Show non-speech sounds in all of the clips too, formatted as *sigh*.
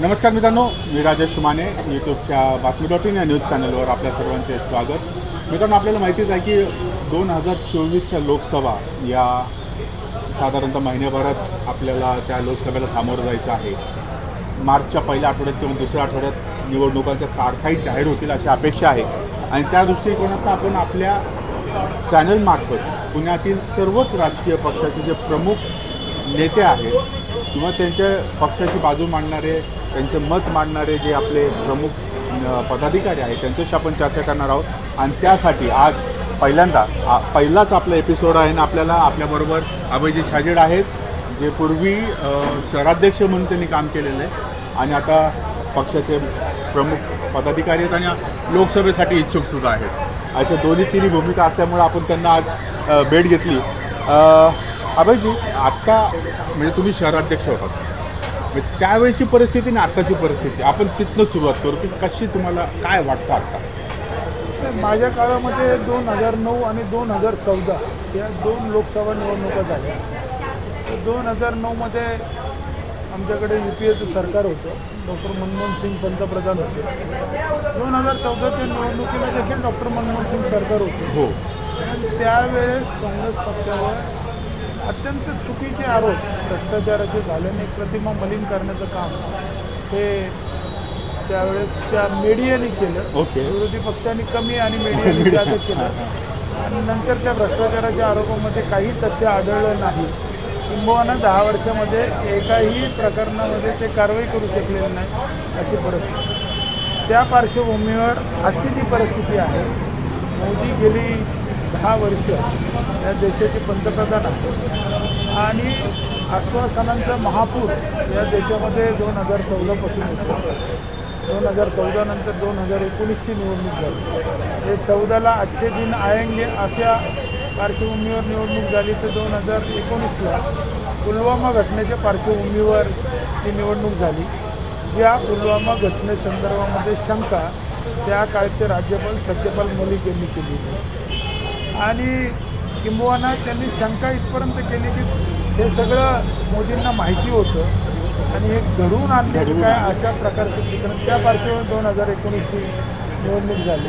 नमस्कार मित्रांनो मी राजेश माने यूट्यूबच्या बातमी डॉट इन या न्यूज चॅनलवर आपल्या सर्वांचे स्वागत. मित्रांनो आपल्याला माहितीच आहे की दोन हजार चोवीसच्या लोकसभा या साधारणतः महिन्याभरात आपल्याला त्या लोकसभेला सामोरं जायचं आहे. मार्चच्या पहिल्या आठवड्यात किंवा दुसऱ्या आठवड्यात निवडणुकांच्या तारखाही जाहीर होतील अशी अपेक्षा आहे. आणि त्या दृष्टिकोनातून आपण आपल्या चॅनलमार्फत पुण्यातील सर्वच राजकीय पक्षाचे जे प्रमुख नेते आहेत किंवा त्यांच्या पक्षाची बाजू मांडणारे त्यांचे मत मांडणारे जे आपले प्रमुख पदाधिकारी आहेत त्यांच्याशी आपण चर्चा करणार आहोत. आणि त्यासाठी आज पहिल्यांदा पहिलाच आपला एपिसोड आहे आणि आपल्याला आपल्याबरोबर अभयजी शाजेड आहेत जे पूर्वी शहराध्यक्ष म्हणून त्यांनी काम केलेलं आहे. आणि आता पक्षाचे प्रमुख पदाधिकारी आहेत आणि लोकसभेसाठी इच्छुकसुद्धा आहेत. अशा दोन्ही तिन्ही भूमिका असल्यामुळे आपण त्यांना आज भेट घेतली. अभयजी आत्ता म्हणजे तुम्ही शहराध्यक्ष होतात. म्हणजे त्यावेळेची परिस्थिती आणि आत्ताची परिस्थिती आपण तिथनं सुरुवात करू की कशी तुम्हाला काय वाटतं आत्ता माझ्या काळामध्ये दोन हजार नऊ आणि दोन हजार चौदा या दोन लोकसभा निवडणुका झाल्या. दोन हजार नऊमध्ये आमच्याकडे यू पी एचं सरकार होतं. डॉक्टर मनमोहन सिंग पंतप्रधान होते. दोन हजार चौदाच्या निवडणुकीला देखील डॉक्टर मनमोहन सिंग सरकार होते. हो. त्यावेळेस काँग्रेस पक्षावर अत्यंत चुकीचे आरोप भ्रष्टाचाराचे झाल्याने प्रतिमा मलिन करण्याचं काम हे त्यावेळेसच्या मीडियाने केलं. ओके. विरोधी पक्षांनी कमी आणि *laughs* मीडियाने जास्त केलं. आणि नंतर त्या भ्रष्टाचाराच्या आरोपामध्ये काही तथ्य आढळलं नाही. किंबहुना दहा वर्षामध्ये एकाही प्रकरणामध्ये ते कारवाई करू शकलेले नाही अशी परिस्थिती. त्या पार्श्वभूमीवर आजची जी परिस्थिती आहे मोदी गेली दहा वर्ष या देशाचे पंतप्रधान आहेत. आणि आश्वासनांचा महापूर या देशामध्ये दोन हजार चौदापासून होतो. दोन हजार चौदा नंतर दोन हजार एकोणीसची निवडणूक झाली. हे चौदाला आजचे दिन आयंगे अशा पार्श्वभूमीवर निवडणूक झाली तर दोन हजार एकोणीसला पुलवामा घटनेच्या पार्श्वभूमीवर ही निवडणूक झाली. ज्या पुलवामा घटनेसंदर्भामध्ये शंका त्या काळचे राज्यपाल सत्यपाल मलिक यांनी केली आणि किंबहुना त्यांनी शंका इथपर्यंत केली की हे सगळं मोदींना माहिती होतं. आणि हे घडवून आणले काय अशा प्रकारचं चित्रण. त्या पार्श्वभूमीवर दोन हजार एकोणीसची निवडणूक झाली.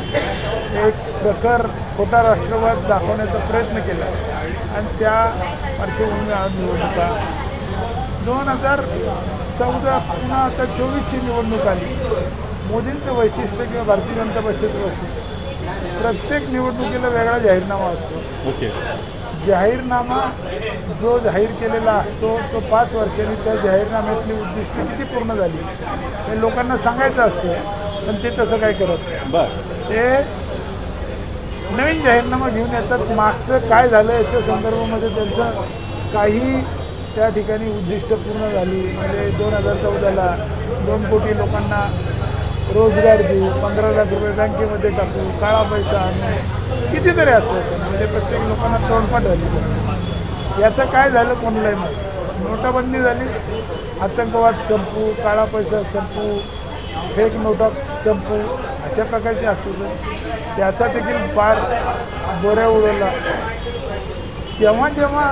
एक प्रखर खोटा राष्ट्रवाद दाखवण्याचा प्रयत्न केला. आणि त्या पार्श्वभूमीवर आज निवडणुका दोन हजार चौदा पुन्हा आता चोवीसची निवडणूक आली. मोदींचं वैशिष्ट्य किंवा भारतीय जनता पक्षाचं वैशिष्ट्य? प्रत्येक निवडणुकीला वेगळा जाहीरनामा असतो. ओके. जाहीरनामा जो जाहीर केलेला असतो तो पाच वर्षांनी त्या जाहीरनाम्यातली उद्दिष्ट किती पूर्ण झाली हे लोकांना सांगायचं असतं पण ते तसं काय करत नाही. बरं. ते नवीन जाहीरनामा घेऊन येतात मागचं काय झालं याच्या संदर्भामध्ये त्यांचं काही त्या ठिकाणी उद्दिष्ट पूर्ण झाली. म्हणजे दोन हजार चौदाला दोन कोटी लोकांना रोजगार देऊ पंधरा लाख रुपये बँकेमध्ये टाकू काळा पैसा आणू. कितीतरी असं असं म्हणजे प्रत्येक लोकांना तोडफाट झाली. याचं काय झालं कोणलाही नाही नोटाबंदी झाली. आतंकवाद संपू काळा पैसा संपू फेक नोटा संपू अशा प्रकारचे असू त्याचा देखील फार बोऱ्या उडवला. तेव्हा जेव्हा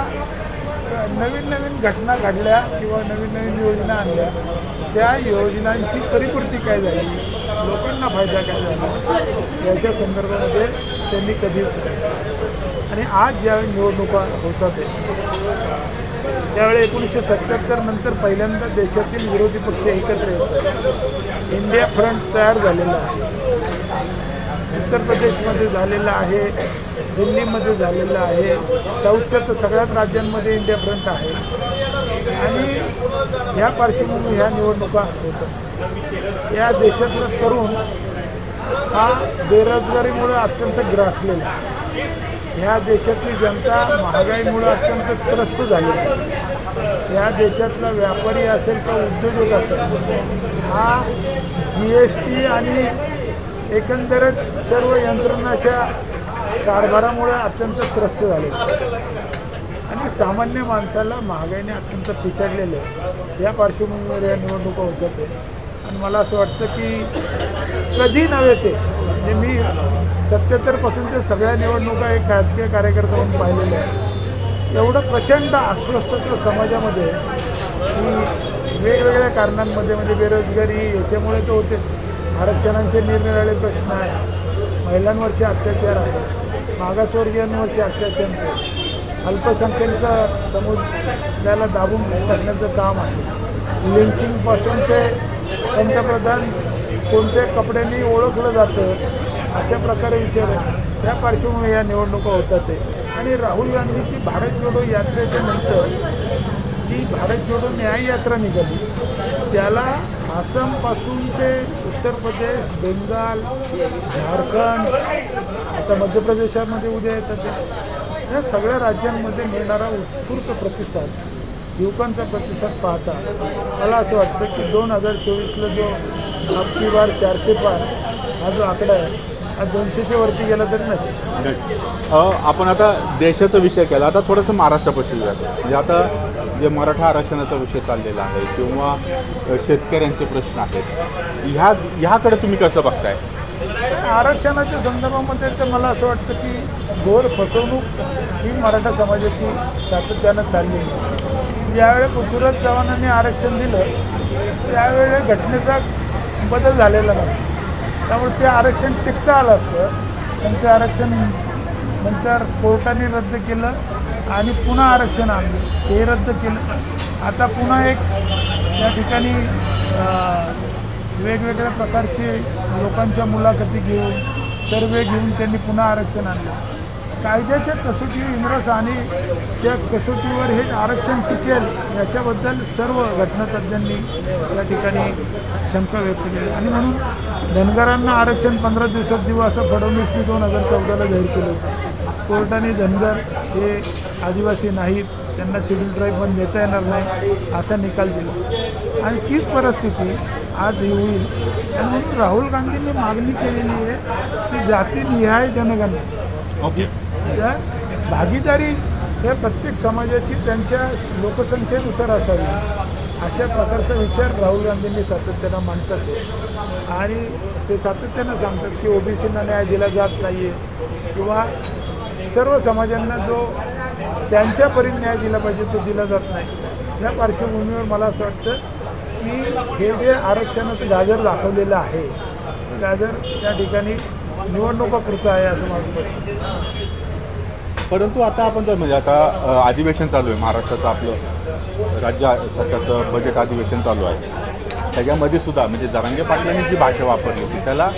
नवीन नवीन घटना घडल्या किंवा नवीन नवीन योजना आणल्या त्या योजनांची परिपूर्ती काय झाली? लोकांना फायदा काय झाला? याच्या संदर्भामध्ये त्यांनी कधीच आणि आज ज्या निवडणुका होतात त्यावेळी एकोणीसशे सत्याहत्तर नंतर पहिल्यांदा देशातील विरोधी पक्ष एकत्र येतात. इंडिया फ्रंट तयार झालेला आहे. उत्तर प्रदेशमध्ये झालेलं आहे. दिल्लीमध्ये झालेलं आहे. साऊथच्या तर सगळ्याच राज्यांमध्ये इंडिया फ्रंट आहे. आणि ह्या पार्श्वभूमी ह्या निवडणुका होतात. या देशातलं तरुण हा बेरोजगारीमुळे अत्यंत ग्रासलेला आहे. ह्या देशातली जनता महागाईमुळे अत्यंत त्रस्त झाली आहे. या देशातला व्यापारी असेल किंवा उद्योजक असेल हा जी एस टी आणि एकंदरीत सर्व यंत्रणाच्या कारभारामुळे अत्यंत त्रस्त झाले. आणि सामान्य माणसाला महागाईने अत्यंत पिछाडलेले आहे. या पार्श्वभूमीवर या निवडणुका होतात आणि मला असं वाटतं की कधी नव्हे ते. म्हणजे मी सत्याहत्तरपासूनच्या सगळ्या निवडणुका एक राजकीय कार्यकर्ता म्हणून पाहिलेल्या आहे एवढं प्रचंड अस्वस्थता समाजामध्ये की वेगवेगळ्या कारणांमध्ये म्हणजे बेरोजगारी याच्यामुळे तर होते. आरक्षणांचे निरनिराळे प्रश्न आहेत. महिलांवरचे अत्याचार आहेत. मागासवर्गीयांवरचे अत्याचार आहेत अल्पसंख्याक समुदायाला दाबून टाकण्याचं काम आहे. लिंचिंगपासून ते पंतप्रधान कोणत्या कपड्यांनी ओळखलं जातं अशा प्रकारे विचार त्या पार्श्वभूमीवर या निवडणुका होतात ते. आणि राहुल गांधीची भारत जोडो यात्रेच्या नंतर जी भारत जोडो न्याय यात्रा निघाली. त्याला आसामपासून ते उत्तर प्रदेश बेंगाल झारखंड आता मध्य प्रदेशामध्ये उद्या येतात ते. या सगळ्या राज्यांमध्ये मिळणारा उत्स्फूर्त प्रतिसाद युवकांचा प्रतिसाद पाहता मला असं वाटतं की दोन हजार चोवीसला जो आपकी बार चारशे पार हा जो आकडा आहे हा दोनशेच्या वरती गेला तरी नसेल. आपण आता देशाचा विषय केला. आता थोडंसं महाराष्ट्रापासून जातो म्हणजे आता जे मराठा आरक्षणाचा विषय चाललेला आहे किंवा शेतकऱ्यांचे प्रश्न आहेत ह्या ह्याकडे तुम्ही कसं बघताय? आरक्षणाच्या संदर्भामध्ये तर मला असं वाटतं की घोर फसवणूक ही मराठा समाजाची सातत्यानं चालली आहे. ज्यावेळी पृथ्वीराज चव्हाणांनी आरक्षण दिलं त्यावेळी घटनेचा बदल झालेला नाही. त्यामुळे ते आरक्षण टिकता आलं असतं पण ते आरक्षण नंतर कोर्टाने रद्द केलं. आणि पुन्हा आरक्षण आणलं ते रद्द केलं. आता पुन्हा एक त्या ठिकाणी वेगवेगळ्या प्रकारचे लोकांच्या मुलाखती घेऊन सर्वे घेऊन त्यांनी पुन्हा आरक्षण आणलं. कायद्याच्या कसोटी इंग्रज आणि त्या कसोटीवर हे आरक्षण टिकेल याच्याबद्दल सर्व घटनातज्ञांनी या ठिकाणी शंका व्यक्त केली. आणि म्हणून धनगरांना आरक्षण पंधरा दिवसात देऊ असं फडणवीसनी दोन हजार चौदाला जाहीर केलं होतं. कोर्टाने धनगर हे आदिवासी नाहीत त्यांना सिव्हिल ड्राईव्ह पण देता येणार नाही असा निकाल दिला. आणि तीच परिस्थिती आज होईल. आणि म्हणून राहुल गांधींनी मागणी केलेली आहे की जातीनिहाय जनगणना ओके. त्या भागीदारी हे प्रत्येक समाजाची त्यांच्या लोकसंख्येनुसार असावी अशा प्रकारचा विचार राहुल गांधींनी सातत्यानं मांडतात. आणि ते सातत्यानं सांगतात की ओबीसींना न्याय दिला जात नाही आहे किंवा सर्व समाजांना जो त्यांच्या परी न्याय दिला पाहिजे तो दिला जात नाही. या पार्श्वभूमीवर मला असं वाटतं की हे जे आरक्षणाचं गाजर दाखवलेलं आहे गाजर त्या ठिकाणी निवडणुकापुरतं आहे असं माझं वाटतं परंतु आता आपण जर म्हणजे आता अधिवेशन चालू आहे महाराष्ट्राचं आपलं राज्य सरकारचं बजेट अधिवेशन चालू आहे. त्याच्यामध्ये सुद्धा म्हणजे जरांगे पाटलांनी जी भाषा वापरली होती त्याला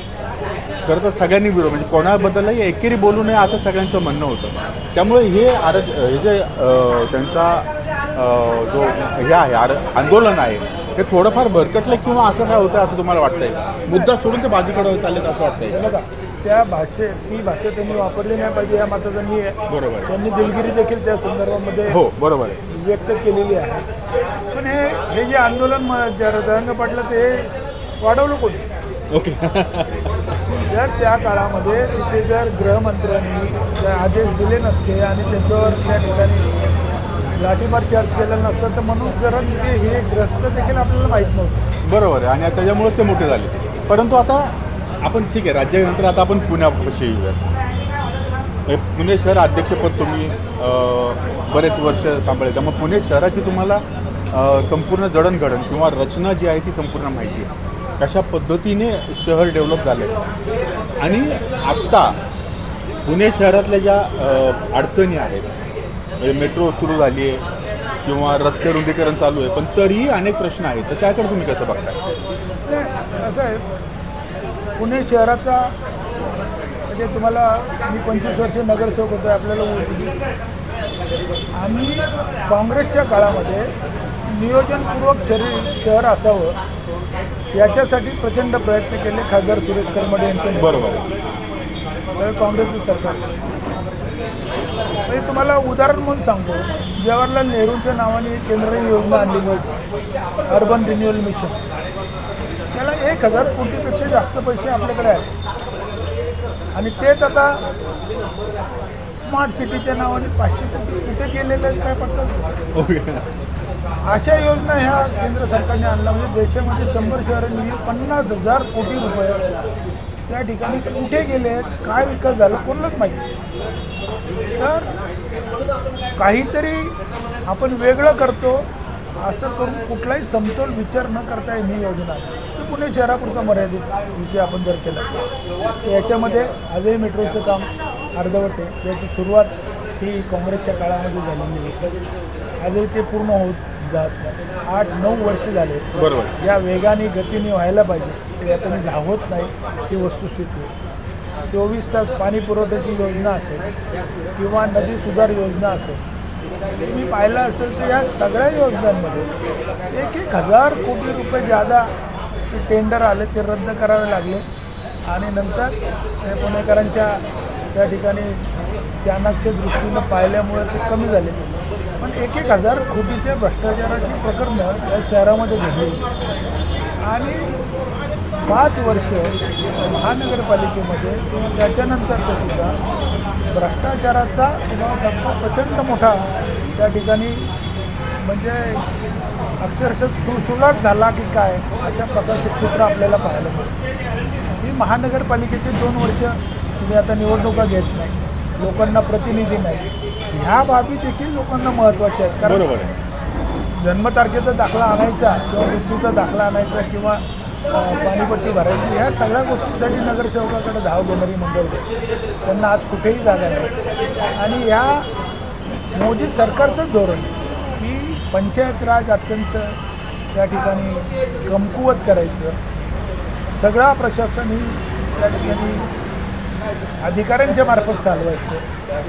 खरं तर सगळ्यांनी विरोध म्हणजे कोणाबद्दलही एकेरी बोलू नये असं सगळ्यांचं म्हणणं होतं. त्यामुळे हे आरक्ष हे जे त्यांचा जो हे आहे आर आंदोलन आहे हे थोडंफार भरकटलं किंवा असं काय होतं असं तुम्हाला वाटतंय? मुद्दा सोडून ते बाजूकडे चाललेत असं वाटतंय? त्या भाषे ती भाषा त्यांनी वापरली नाही पाहिजे या मताचा मी आहे बरोबर. त्यांनी दिलगिरी देखील त्या संदर्भामध्ये हो बरोबर आहे. व्यक्त केलेली आहे. पण हे हे जे आंदोलन रंग पडलं ते वाढवलं कोणी? ओके. *laughs* जर त्या काळामध्ये तिथे जर गृहमंत्र्यांनी आदेश दिले नसते आणि त्यांच्यावर त्या ठिकाणी लाठीमार चार्ज केलेला नसतं तर म्हणून जरा ते हे ग्रस्त देखील आपल्याला माहीत नव्हतं. बरोबर आहे. आणि त्याच्यामुळेच ते मोठे झाले. परंतु आता आपण ठीक आहे राज्यानंतर आता आपण पुण्यापाशी येऊयात. हे पुणे शहर अध्यक्षपद तुम्ही बरेच वर्ष सांभाळले. त्यामुळे पुणे शहराची तुम्हाला संपूर्ण जडणघडण किंवा रचना जी आहे ती संपूर्ण माहिती आहे. कशा पद्धतीने शहर डेव्हलप झालं? आणि आत्ता पुणे शहरातल्या ज्या अडचणी आहेत म्हणजे मेट्रो सुरू झाली आहे किंवा रस्ते रुंदीकरण चालू आहे पण तरीही अनेक प्रश्न आहेत. तर त्याकडे तुम्ही कसं बघताय? असं आहे. पुणे शहराचा म्हणजे तुम्हाला मी पंचवीस वर्ष नगरसेवक होतो आपल्याला ओळखी आम्ही काँग्रेसच्या काळामध्ये नियोजनपूर्वक शरीर शहर असावं याच्यासाठी प्रचंड प्रयत्न केले खासदार सुरेश करमडे यांच्या नेतृत्वात. बरोबर. त्यावेळी काँग्रेसचं सरकार. म्हणजे तुम्हाला उदाहरण म्हणून सांगतो. जवाहरलाल नेहरूंच्या नावाने केंद्राने योजना आणलेली होती. अर्बन रिन्युअल मिशन त्याला एक हजार कोटीपेक्षा जास्त पैसे आपल्याकडे आहेत. आणि तेच आता स्मार्ट सिटीच्या नावाने पाचशे कोटी कुठे गेलेले आहेत काय पडतात ओके. अशा योजना ह्या केंद्र सरकारने आणल्या. म्हणजे देशामध्ये शंभर शहरांनी पन्नास हजार कोटी रुपये त्या ठिकाणी कुठे गेले आहेत काय विकास झाला कोणालाच माहिती. तर काहीतरी आपण वेगळं करतो असं करून कुठलाही समतोल विचार न करता ही योजना तर पुणे शहरापुरता मर्यादित विषय आपण जर केला याच्यामध्ये आजही मेट्रोचं काम अर्धवट आहे. याची सुरुवात ही काँग्रेसच्या काळामध्ये झालेली आहे आजही ते पूर्ण होत जात नाही. आठ नऊ वर्ष झाले. बरोबर. या वेगाने गतीने व्हायला पाहिजे. ते आता मी धावत नाही ही वस्तुस्थिती आहे चोवीस तास पाणी पुरवठ्याची योजना असेल किंवा नदी सुधार योजना असेल तुम्ही पाहिलं असेल तर या सगळ्या योजनांमध्ये एक एक हजार कोटी रुपये जादा टेंडर आले ते रद्द करावे लागले. आणि नंतर ते पुणेकरांच्या त्या ठिकाणी चाणक्य दृष्टीनं पाहिल्यामुळे ते कमी झाले. पण एक एक हजार कोटीच्या भ्रष्टाचाराची प्रकरणं या शहरामध्ये घडली. आणि पाच वर्ष महानगरपालिकेमध्ये किंवा त्याच्यानंतरचा सुद्धा भ्रष्टाचाराचा किंवा धक्का प्रचंड मोठा त्या ठिकाणी म्हणजे अक्षरशः सुळसुळाट झाला की काय अशा प्रकारचे चित्र आपल्याला पाहायला मिळतं ही महानगरपालिकेचे दोन वर्ष तुम्ही आता निवडणुका घेत नाही. लोकांना प्रतिनिधी नाही. ह्या बाबी देखील लोकांना महत्त्वाच्या आहेत. कारण बरोबर आहे. जन्मतारखेचा दाखला आणायचा किंवा मृत्यूचा दाखला आणायचा किंवा पाणीपट्टी भरायची ह्या सगळ्या गोष्टींसाठी नगरसेवकाकडे धाव घेणारी मंडळी. त्यांना आज कुठेही जागा नाही. आणि या मोदी सरकारचंच धोरण की पंचायत राज अत्यंत त्या ठिकाणी कमकुवत करायचं. सगळा प्रशासन ही त्या ठिकाणी अधिकाऱ्यांच्या मार्फत चालवायचं.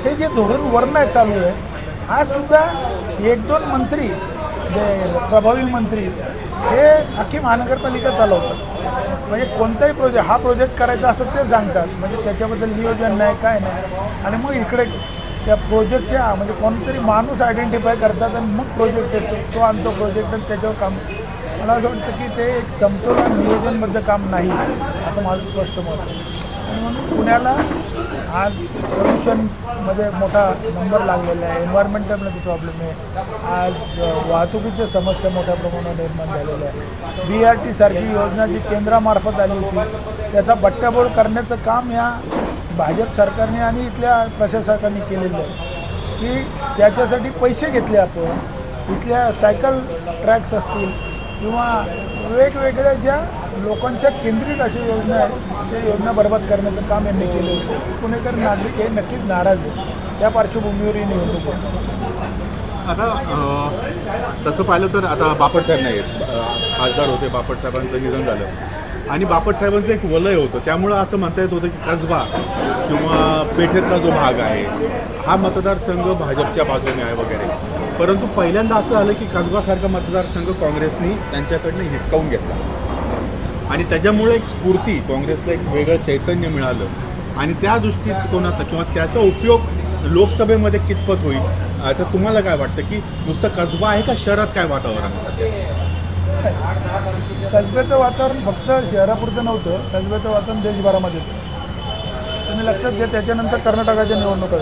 हे जे धोरण वर्ण चालू आहे हा सुद्धा एक दोन मंत्री जे प्रभावी मंत्री हे अख्खी महानगरपालिका चालवतात. म्हणजे कोणताही प्रोजेक्ट हा प्रोजेक्ट करायचा असं ते सांगतात. म्हणजे त्याच्याबद्दल नियोजन नाही काय नाही. आणि मग इकडे त्या प्रोजेक्टच्या म्हणजे कोणतरी माणूस आयडेंटिफाय करतात आणि मग प्रोजेक्ट येतो. तो आणतो प्रोजेक्ट आणि त्याच्यावर काम. मला असं वाटतं की ते एक समतोल नियोजनबद्ध काम नाही असं माझं स्पष्ट मत आहे. म्हणून पुण्याला आज प्रदूषणमध्ये मोठा नंबर लागलेला आहे. एन्व्हायरमेंटमध्ये प्रॉब्लेम आहे. आज वाहतुकीच्या समस्या मोठ्या प्रमाणात निर्माण झालेल्या आहे बी आर टी सारखी योजना जी केंद्रामार्फत आली होती त्याचा बट्ट्याबोळ करण्याचं काम या भाजप सरकारने आणि इथल्या प्रशासकांनी केलेलं आहे. की त्याच्यासाठी पैसे घेतले आपण. इथल्या सायकल ट्रॅक्स असतील किंवा वेगवेगळ्या ज्या लोकांच्या केंद्रित अशा योजना आहेत आपल्या योजना बरबाद करण्याचं काम यांनी केलं होतं. पुणेकर नागरिक हे नक्कीच नाराज आहेत. त्या पार्श्वभूमीवर ही निवडणूक आता तसं पाहिलं तर आता बापट साहेब नाही आहेत खासदार होते बापट साहेबांचं निधन झालं. आणि बापट साहेबांचं एक वलय होतं. त्यामुळं असं म्हणता येत होतं की कसबा किंवा पेठेतला जो भाग आहे हा मतदारसंघ भाजपच्या बाजूने आहे वगैरे. परंतु पहिल्यांदा असं आलं की कसबासारखा मतदारसंघ काँग्रेसनी त्यांच्याकडनं हिसकावून घेतला. आणि त्याच्यामुळे एक स्फूर्ती काँग्रेसला एक वेगळं चैतन्य मिळालं. आणि त्या दृष्टिकोनात किंवा त्याचा उपयोग लोकसभेमध्ये कितपत होईल आता तुम्हाला काय वाटतं की नुसतं कसबा आहे का शहरात काय वातावरण कसब्याचं वातावरण फक्त शहरापुरतं नव्हतं कसब्याचं वातावरण देशभरामध्ये होतं. तुम्ही लक्षात घ्या त्याच्यानंतर कर्नाटकाच्या निवडणुका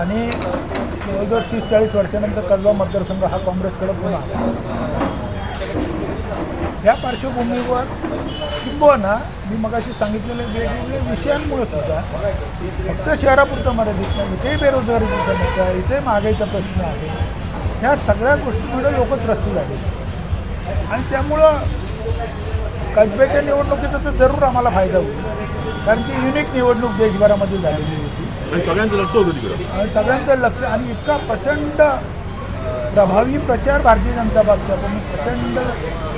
आणि जवळजवळ तीस चाळीस वर्षानंतर कसबा मतदारसंघ हा काँग्रेसकडे पुन्हा या पार्श्वभूमीवर किंबहुना मी मगाशी सांगितलेल्या वेगवेगळ्या विषयांमुळे सुद्धा फक्त शहरापुरतं मर्यादित नाही इथेही बेरोजगारीची समस्या आहे इथे महागाईचा प्रश्न आहे. ह्या सगळ्या गोष्टींमुळे लोक त्रस्त झाले. आणि त्यामुळं कसब्याच्या निवडणुकीचा तर जरूर आम्हाला फायदा होईल. कारण ती युनिक निवडणूक देशभरामध्ये झालेली होती. सगळ्यांचं लक्ष होतं तिकडं. सगळ्यांचं लक्ष आणि इतका प्रचंड प्रभावी प्रचार भारतीय जनता पक्षाचा आणि प्रचंड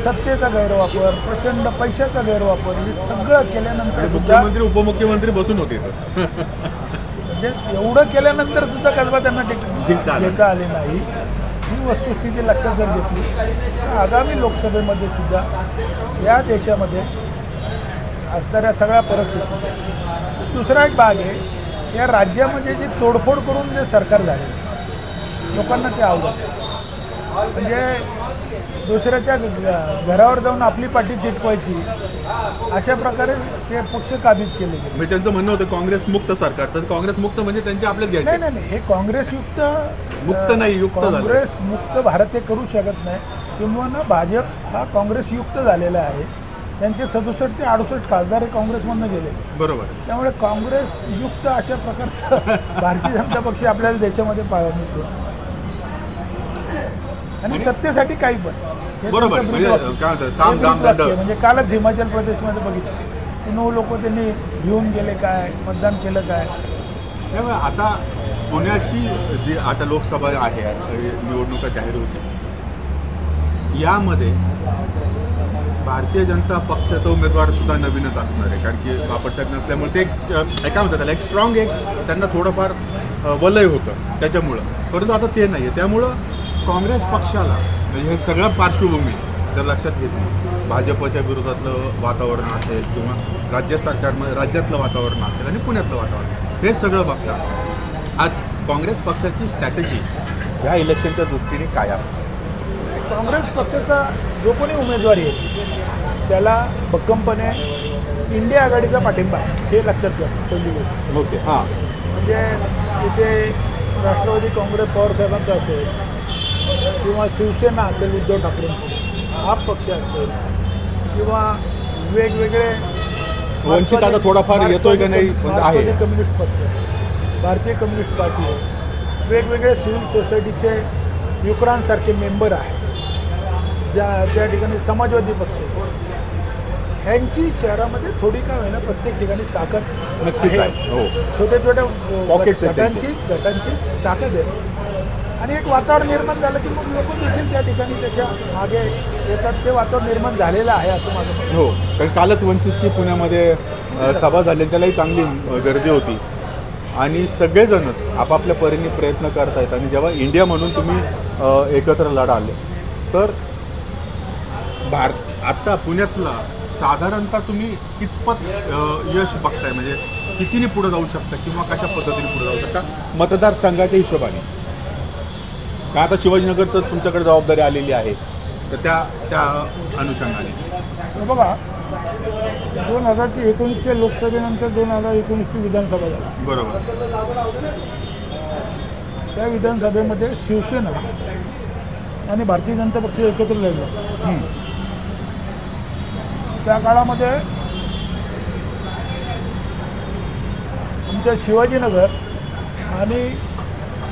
सत्तेचा गैरवापर प्रचंड पैशाचा गैरवापर हे सगळं केल्यानंतर मुख्यमंत्री उपमुख्यमंत्री बसून होते म्हणजे एवढं केल्यानंतर सुद्धा कसबा त्यांना जिंकता आलं. घेता आले नाही ही वस्तुस्थिती लक्षात जर घेतली तर आगामी लोकसभेमध्ये सुद्धा या देशामध्ये असणाऱ्या सगळ्या परिस्थिती दुसरा एक भाग आहे या राज्यामध्ये जे तोडफोड करून जे सरकार झाले लोकांना ते आवडत म्हणजे दुसऱ्याच्या घरावर जाऊन आपली पाठी चिटकवायची अशा प्रकारे ते पक्ष काबीज केले गेले. म्हणजे त्यांचं म्हणणं होतं काँग्रेस मुक्त सरकार. तर काँग्रेस मुक्त म्हणजे त्यांचे आपल्यात नाही घ्यायचे. नाही नाही हे काँग्रेसयुक्त मुक्त नाही, युक्त झालं. काँग्रेस मुक्त भारत हे करू शकत नाही. किंवा भाजप हा काँग्रेसयुक्त झालेला आहे. त्यांचे सदुसष्ट ते अडुसष्ट खासदार हे काँग्रेसमधनं गेले. बरोबर. त्यामुळे काँग्रेसयुक्त अशा प्रकारचं *laughs* भारतीय जनता पक्ष आपल्याला देशामध्ये पाहायला मिळतो. आणि आणि- सत्तेसाठी काही पण. बरोबर, म्हणजे. म्हणजे कालच हिमाचल प्रदेशमध्ये बघितलं. नऊ लोक त्यांनी घेऊन गेले काय? मतदान केलं काय? त्यामुळे आता पुण्याची जी आता लोकसभा आहे निवडणुका जाहीर होती यामध्ये भारतीय जनता पक्षाचा उमेदवार सुद्धा नवीनच असणार आहे. कारण की बापटसाहेब नसल्यामुळे ते काय म्हणतात त्याला एक स्ट्रॉंग एक त्यांना थोडंफार वलय होतं त्याच्यामुळं. परंतु आता ते नाही आहे त्यामुळं काँग्रेस पक्षाला म्हणजे हे सगळं पार्श्वभूमी जर लक्षात घेतली. भाजपच्या विरोधातलं वातावरण असेल किंवा राज्य सरकारमध्ये राज्यातलं वातावरण असेल आणि पुण्यातलं वातावरण हे सगळं बघता. आज काँग्रेस पक्षाची स्ट्रॅटेजी ह्या इलेक्शनच्या दृष्टीने काय आहे? काँग्रेस पक्षाचा जो कोणी उमेदवार येईल त्याला भक्कमपणे इंडिया आघाडीचा पाठिंबा आहे हे लक्षात घ्या पहिली गोष्ट. ओके हां. म्हणजे इथे राष्ट्रवादी काँग्रेस पवारसाहेबांचा असेल किंवा शिवसेना असेल उद्धव ठाकरेंची आप पक्ष असेल किंवा वेगवेगळे वंचित आता थोडाफार येतोय का नाही? आहे. कम्युनिस्ट पक्ष भारतीय कम्युनिस्ट पार्टी आहे. वेगवेगळे सिव्हिल सोसायटीचे युक्रांसारखे मेंबर आहे ज्या त्या ठिकाणी समाजवादी पक्ष. ह्यांची शहरामध्ये थोडी काय होईना प्रत्येक ठिकाणी ताकद आहे. हो. छोट्या छोट्या आहेत गटांची गटांची ताकद आहे. आणि एक वातावरण निर्माण झालं की मग लोक देखील त्या ठिकाणी त्याच्यामागे येतात. ते वातावरण निर्माण झालेलं आहे असं माझं हो कारण कालच वंचितची पुण्यामध्ये अ, सभा झाली आणि त्यालाही चांगली अ, गर्दी होती. आणि सगळेजणच आपापल्या परीने प्रयत्न करतायत आणि जेव्हा इंडिया म्हणून तुम्ही अ, एकत्र लढाल तर भारत आत्ता पुण्यातला साधारणतः तुम्ही कितपत अ, यश बघताय? म्हणजे कितीने पुढे जाऊ शकता किंवा कशा पद्धतीने पुढे जाऊ शकता? मतदारसंघाच्या हिशोबाने. का आता शिवाजीनगरचं तुमच्याकडे जबाबदारी आलेली आहे? तर त्या त्या अनुषंगाने. बघा दोन हजारची एकोणीसच्या लोकसभेनंतर दोन हजार एकोणीसची विधानसभा झाली. बरोबर. त्या विधानसभेमध्ये शिवसेना आणि भारतीय जनता पक्ष एकत्र लढला. त्या काळामध्ये आमच्या शिवाजीनगर आणि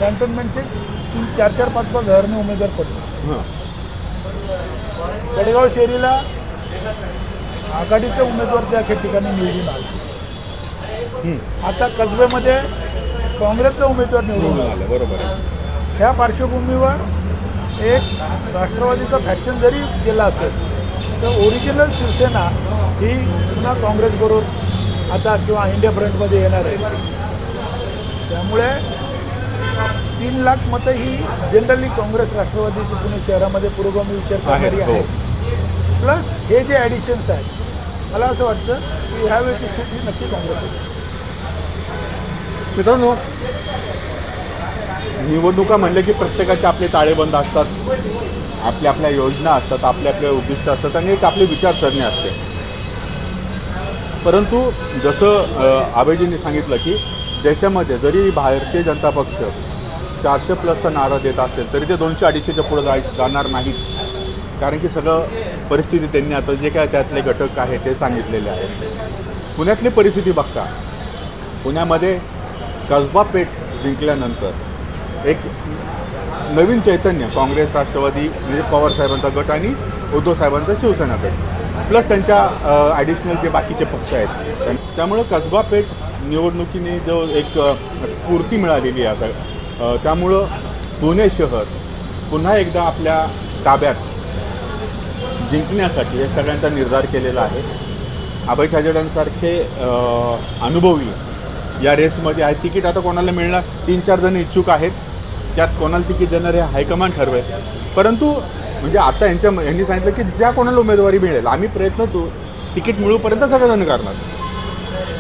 कॅन्टोन्मेंटचे तीन चार चार पाच पाच हजारने उमेदवार पडले. हां. वडगाव शेरीला आघाडीचे उमेदवार त्या ठिकाणी निवडून आले. हं. आता कसबेमध्ये काँग्रेसचा उमेदवार निवडून आला. आलं बरोबर आहे. ह्या पार्श्वभूमीवर एक राष्ट्रवादीचा फॅक्शन जरी गेला असेल तर ओरिजिनल शिवसेना ही पुन्हा काँग्रेसबरोबर आता किंवा इंडिया फ्रंटमध्ये येणार आहे. त्यामुळे तीन लाख मतं ही जनरली काँग्रेस राष्ट्रवादीची पुणे शहरामध्ये पुरोगामी विचार करणारी हो. आहे प्लस हे जे ॲडिशन्स आहेत मला असं वाटतं की ह्यावेळेची सीट ही नक्की काँग्रेस मित्रांनो निवडणुका म्हणले की प्रत्येकाचे आपले ताळेबंद असतात आपल्या आपल्या योजना असतात आपले आपले उद्दिष्ट असतात आणि एक आपली विचारसरणी असते. परंतु जसं अ, आबाईजींनी सांगितलं की देशामध्ये जरी भारतीय जनता पक्ष चारशे प्लसचा नारा देत असेल तरी ते दोनशे अडीचशेच्या पुढं जाय जाणार नाहीत. कारण की सगळं परिस्थिती त्यांनी आता जे काय त्यातले घटक आहे ते सांगितलेले आहेत. पुण्यातली परिस्थिती बघता. पुण्यामध्ये कसबा पेठ जिंकल्यानंतर एक नवीन चैतन्य काँग्रेस राष्ट्रवादी म्हणजे पवारसाहेबांचा गट आणि उद्धव साहेबांचा शिवसेना गट. प्लस त्यांच्या ॲडिशनल जे बाकीचे पक्ष आहेत. त्यां- त्यामुळं कसबा पेठ निवडणुकीने जो एक स्फूर्ती मिळालेली आहे असं त्यामुळं पुणे शहर पुन्हा एकदा आपल्या ताब्यात जिंकण्यासाठी हे सगळ्यांचा निर्धार केलेला आहे. अभय छाजेडांसारखे अनुभवी या रेसमध्ये आहे. तिकीट आता कोणाला मिळणार? तीन चार जण इच्छुक आहेत. त्यात कोणाला तिकीट देणार हे हायकमांड ठरवेल. परंतु म्हणजे आता यांच्या यांनी सांगितलं की ज्या कोणाला उमेदवारी मिळेल आम्ही प्रयत्न तो तिकीट मिळूपर्यंत सगळेजण करणार.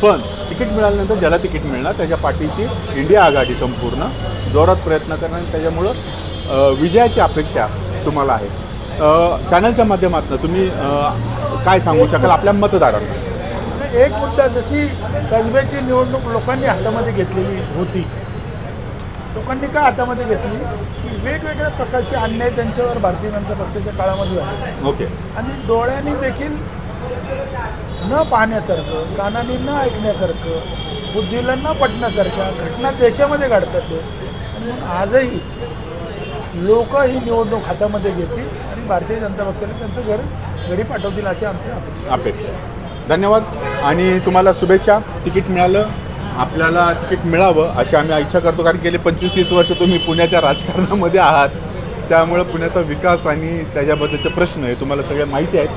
पण तिकीट मिळाल्यानंतर ज्याला तिकीट मिळणार त्याच्या पाठीशी इंडिया आघाडी संपूर्ण. जोरात प्रयत्न करणार आणि त्याच्यामुळं विजयाची अपेक्षा तुम्हाला आहे. चॅनलच्या माध्यमातून तुम्ही काय सांगू शकाल आपल्या मतदारांना? एक मुद्दा जशी कसब्याची निवडणूक लोकांनी हातामध्ये घेतलेली होती लोकांनी का हातामध्ये घेतली? की वेगवेगळ्या प्रकारचे अन्याय त्यांच्यावर भारतीय जनता पक्षाच्या काळामध्ये झाले. ओके. आणि डोळ्यांनी देखील न पाहण्यासारखं कानाने न ऐकण्यासारखं बुद्धीला न पटण्यासारख्या घटना देशामध्ये घडतात आणि म्हणून आजही लोक ही निवडणूक हातामध्ये घेतील आणि भारतीय जनता पक्षाने त्यांचं घर घरी पाठवतील अशी आमची अपेक्षा. अपेक्षा धन्यवाद. आणि तुम्हाला शुभेच्छा. तिकीट मिळालं. आपल्याला तिकीट मिळावं अशी आम्ही इच्छा करतो. कारण गेले पंचवीस तीस वर्ष तुम्ही पुण्याच्या राजकारणामध्ये आहात. त्यामुळं पुण्याचा विकास आणि त्याच्याबद्दलचे प्रश्न हे तुम्हाला सगळ्या माहिती आहेत.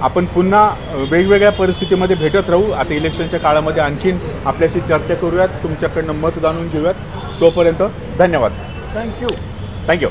आपण पुन्हा वेगवेगळ्या परिस्थितीमध्ये भेटत राहू. आता इलेक्शनच्या काळामध्ये आणखीन आपल्याशी चर्चा करूयात. तुमच्याकडनं मत जाणून घेऊयात. तोपर्यंत धन्यवाद. Thank you thank you